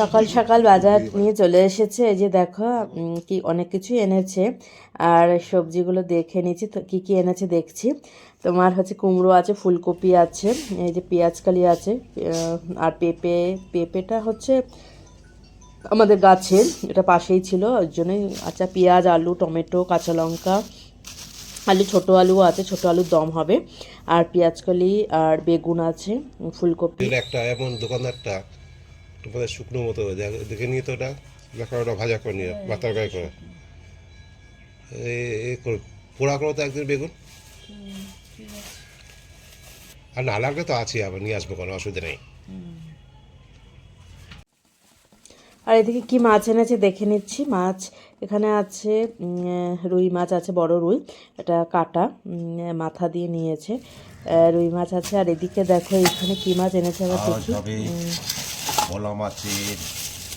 সকাল সকাল বাজার নিয়ে চলে এসেছে। এই যে দেখো কি অনেক কিছু এনেছে। আর সবজিগুলো দেখে নিয়েছি। তো কী কী এনেছে দেখছি। তোমার হচ্ছে কুমড়ো আছে, ফুলকপি আছে, এই যে পেঁয়াজকালি আছে আর পেঁপে, পেঁপেটা হচ্ছে আমাদের গাছের, এটা পাশেই ছিল। ওই জন্যই আচ্ছা পেঁয়াজ, আলু, টমেটো, কাঁচা লঙ্কা আলু ছোটো আলু আছে ছোটো আলুর দম হবে। আর পেঁয়াজকলি আর বেগুন আছে ফুলকপি। একটা এমন দোকানদারটা তোমাদের শুকনো মতো দেখ- দেখে নিয়ে তো ওটা দেখা ওটা ভাজা করে নিয়ে বা তরকারি করে। এ করে পোড়া করো তো একদিন বেগুন। আর না লাগলে তো আছে আবার নিয়ে আসব কোনো অসুবিধা নেই। আর এদিকে কি মাছ এনেছে দেখে নিচ্ছি। মাছ এখানে আছে রুই মাছ আছে বড় রুই এটা কাটা মাথা দিয়ে নিয়েছে। রুই মাছ আছে আর এদিকে দেখো এখানে কি মাছ এনেছে আবার দেখি। ভোলা মাছের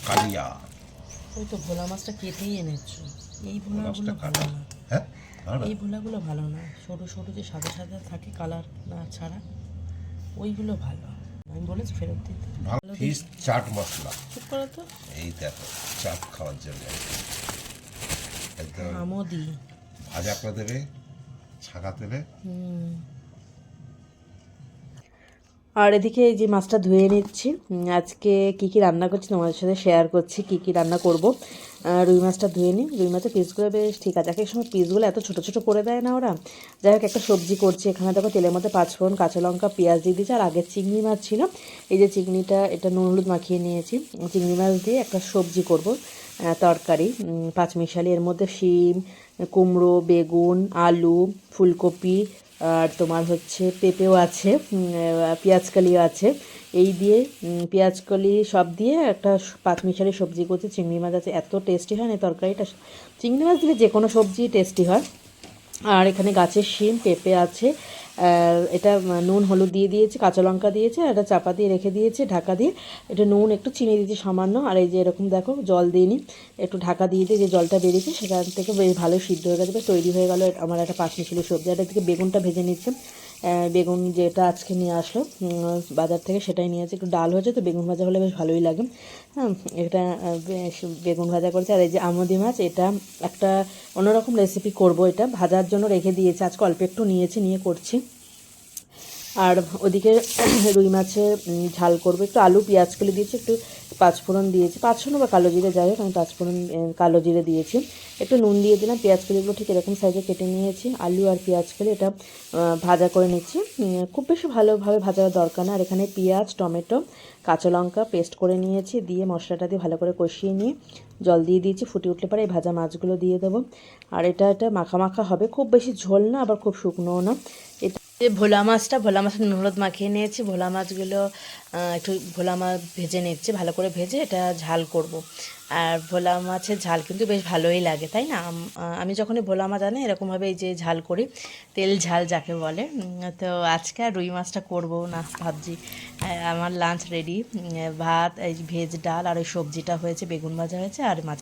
কালিয়া। ওই তো ভোলা মাছটা কেটেই এনেছো। এই ভোলাগুলো ভালো কাটা। না। হ্যাঁ? এই ভোলাগুলো ভালো না। সরু সরু যে সাদা সাদা থাকে কালার না ছাড়া ওইগুলো ভালো। আমি বলেছি ফেরত দিতে। ফিস চাট মশলা। চুপ করো তো। এই দেখো চাট খাওয়ার জন্য। একদম আমও দিই ভাজা করে দেবে ছাকা দেবে। হুম। আর এদিকে এই যে মাছটা ধুয়ে নিচ্ছি। আজকে কি কি রান্না করছি তোমাদের সাথে শেয়ার করছি, কি কি রান্না করব। রুই মাছটা ধুয়ে নিই। রুই মাছের পিসগুলো বেশ ঠিক আছে। এক এক সময় পিসগুলো এত ছোটো ছোটো করে দেয় না ওরা। যাই হোক, একটা সবজি করছি। এখানে দেখো তেলের মধ্যে পাঁচফোড়ন, কাঁচা লঙ্কা, পেঁয়াজ দিয়ে দিয়েছি। আর আগের চিংড়ি মাছ ছিল। এই যে চিংড়িটা, এটা নুন হলুদ মাখিয়ে নিয়েছি। চিংড়ি মাছ দিয়ে একটা সবজি করব তরকারি। পাঁচমিশালি, এর মধ্যে শিম, কুমড়ো, বেগুন, আলু, ফুলকপি আর তোমার হচ্ছে পেঁপেও আছে পেঁয়াজকালিও আছে। এই দিয়ে পেঁয়াজকলি সব দিয়ে একটা পাঁচমিশালি সবজি করছি, চিংড়ি মাছ আছে, এত টেস্টি হয় না তরকারিটা। চিংড়ি মাছ দিলে যে কোনো সবজি টেস্টি হয়। আর এখানে গাছের শিম, পেঁপে আছে এটা নুন হলুদ দিয়ে দিয়েছি, কাঁচা লঙ্কা দিয়েছে, আর এটা চাপা দিয়ে রেখে দিয়েছে, ঢাকা দিয়ে। এটা নুন একটু চিনি দিয়েছি সামান্য, আর এই যে এরকম দেখো, জল দিইনি একটু ঢাকা দিয়ে দিয়ে যে জলটা বেরিয়েছে, সেখান থেকে বেশ ভালো সিদ্ধ হয়ে গেছে তৈরি হয়ে গেলো। আমার একটা পাঁচ মিশালি সবজি এটা থেকে বেগুনটা ভেজে নিচ্ছে। বেগুন যেটা আজকে নিয়ে আসলো বাজার থেকে সেটাই নিয়ে আসি একটু ডাল হয়েছে, তো বেগুন ভাজা হলে বেশ ভালোই লাগে। হ্যাঁ এটা বেগুন ভাজা করেছে। আর এই যে আমদি মাছ, এটা একটা অন্যরকম রেসিপি করব এটা। ভাজার জন্য রেখে দিয়েছে। আজকে অল্প একটু নিয়েছি, নিয়ে করছি। আর ওদিকে রুই মাছের ঝাল করব। একটু আলু, পেঁয়াজ কলি দিয়েছি, একটু পাঁচফোড়ন দিয়েছি। পাঁচফোড়ন বা কালো জিরে, যাই হোক, আমি পাঁচফোড়ন কালো জিরে দিয়েছি। একটু নুন দিয়ে দিলাম, পেঁয়াজ কলিগুলো ঠিক এরকম সাইজে কেটে নিয়েছি। আলু আর পেঁয়াজ কলি এটা ভাজা করে নিচ্ছি। খুব বেশি ভালোভাবে ভাজার দরকার না। আর এখানে পেঁয়াজ, টমেটো, কাঁচা লঙ্কা পেস্ট করে নিয়েছি। দিয়ে মশলাটা দিয়ে ভালো করে কষিয়ে নিয়ে জল দিয়ে দিয়েছি। ফুটে উঠলে পরে এই ভাজা মাছগুলো দিয়ে দেবো। আর এটা এটা মাখা মাখা হবে। খুব বেশি ঝোল না, আবার খুব শুকনোও না। এটা যে ভোলা মাছটা, ভোলা মাছের নুন মাখিয়ে নিয়েছি। ভোলা মাছগুলো একটু ভোলা মাছ ভেজে নিচ্ছে, ভালো করে ভেজে এটা ঝাল করব। আর ভোলা মাছের ঝাল কিন্তু বেশ ভালোই লাগে, তাই না? আমি যখনই ভোলা মাছ আনি, এরকমভাবে এই যে ঝাল করি, তেল ঝাল যাকে বলে তো আজকে আর রুই মাছটা করব না, ভাবছি। আমার লাঞ্চ রেডি ভাত, এই ভেজ ডাল, আর ওই সবজিটা হয়েছে, বেগুন ভাজা হয়েছে, আর মাছ